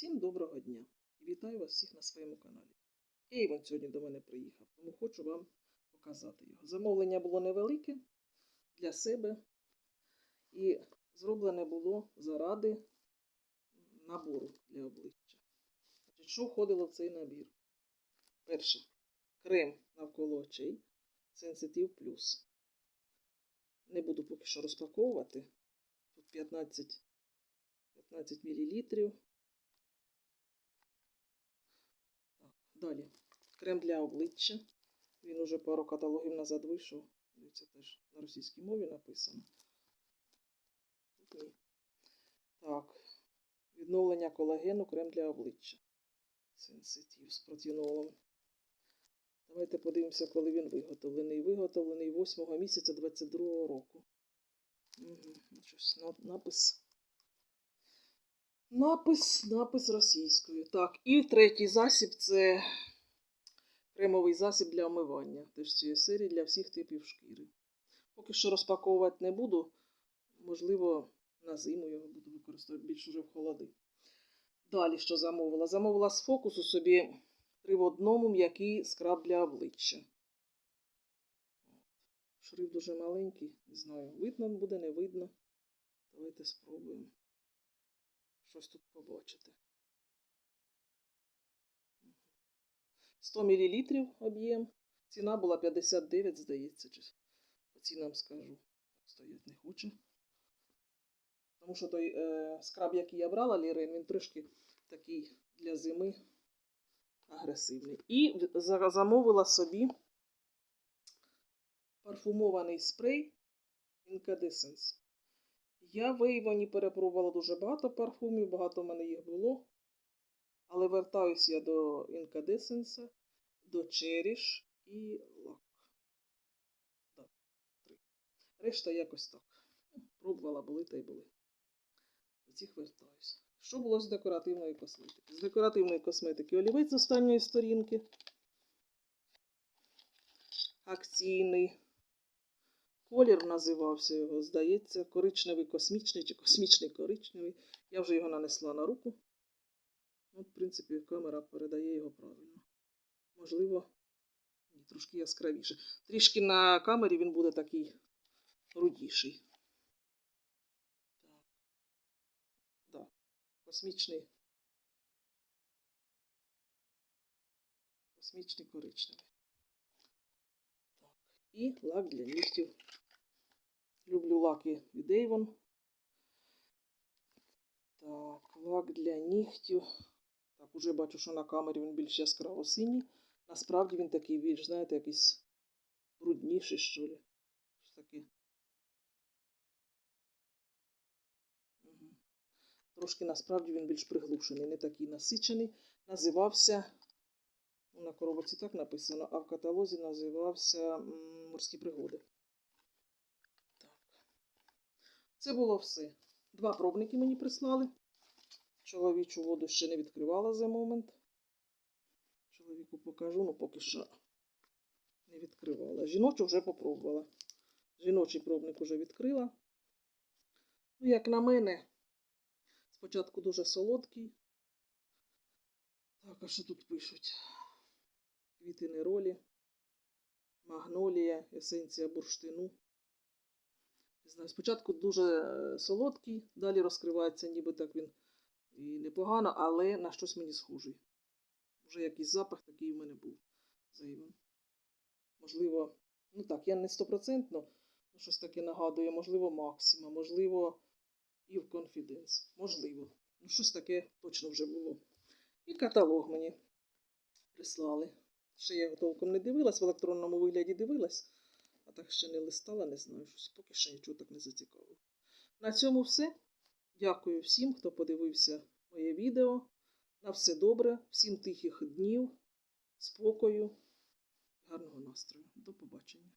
Всім доброго дня вітаю вас всіх на своєму каналі. Ейвон сьогодні до мене приїхав, тому хочу вам показати його. Замовлення було невелике для себе і зроблене було заради набору для обличчя. Що входило в цей набір? Перше крем навколо очей Sensitive Plus. Не буду поки що розпаковувати. Тут 15, 15 мл. Далі. Крем для обличчя. Він уже пару каталогів назад вийшов. Це теж на російській мові написано. Ні. Так. Відновлення колагену, крем для обличчя. Сенситив з протінолом. Давайте подивимося, коли він виготовлений. Виготовлений 8 місяця 22 року. Угу. Щось напис. Напис, напис російською. Так, і третій засіб це кремовий засіб для омивання. Теж цієї серії для всіх типів шкіри. Поки що розпаковувати не буду. Можливо, на зиму його буду використовувати більш уже в холоди. Далі що замовила? Замовила з фокусу собі три в одному м'який скраб для обличчя. Шрифт дуже маленький, не знаю, видно буде, не видно. Давайте спробуємо щось тут побачити. 100 мл об'єм. Ціна була 59, здається, чи по цінам скажу. Стоять не хоче. Тому що той е, скраб, який я брала, Лірен, він трошки такий для зими агресивний. І замовила собі парфумований спрей Incandescence. Я в Avon перепробувала дуже багато парфумів, багато в мене їх було. Але вертаюсь я до Incandescence, до Cherish і Lac. Так. Решта якось так. Пробувала, були та й були. До цих вертаюсь. Що було з декоративної косметики? З декоративної косметики олівець з останньої сторінки. Акційний. Колір називався його, здається, коричневий космічний чи космічний коричневий. Я вже його нанесла на руку. От, в принципі, камера передає його правильно. Можливо, ні, трошки яскравіше. Трішки на камері він буде такий рудіший. Так. Да. Космічний. Космічний коричневий. І лак для нігтів. Люблю лаки від Avon. Так, лак для нігтів. Так, уже бачу, що на камері він більш яскраво синій. Насправді він такий більш, знаєте, якийсь брудніший, що ли. Таке. Трошки насправді він більш приглушений, не такий насичений. Називався, на коробці так написано, а в каталозі називався Морські пригоди. Так. Це було все. Два пробники мені прислали. Чоловічу воду ще не відкривала за момент. Чоловіку покажу, ну поки що не відкривала. Жіночу вже попробувала. Жіночий пробник вже відкрила. Ну, як на мене, спочатку дуже солодкий. Так, а що тут пишуть? Квіти неролі, магнолія, есенція бурштину. Знаю, спочатку дуже е, солодкий, далі розкривається, ніби так він і непогано, але на щось мені схожий. Вже якийсь запах такий в мене був зайвим. Можливо, ну так, я не стопроцентно, ну щось таке нагадує, можливо, Максима, можливо, і в Confidence. Можливо. Ну, щось таке точно вже було. І каталог мені прислали. Ще я його толком не дивилась, в електронному вигляді дивилась, а так ще не листала, не знаю, щось поки ще нічого так не зацікавило. На цьому все. Дякую всім, хто подивився моє відео. На все добре, всім тихих днів, спокою, гарного настрою. До побачення.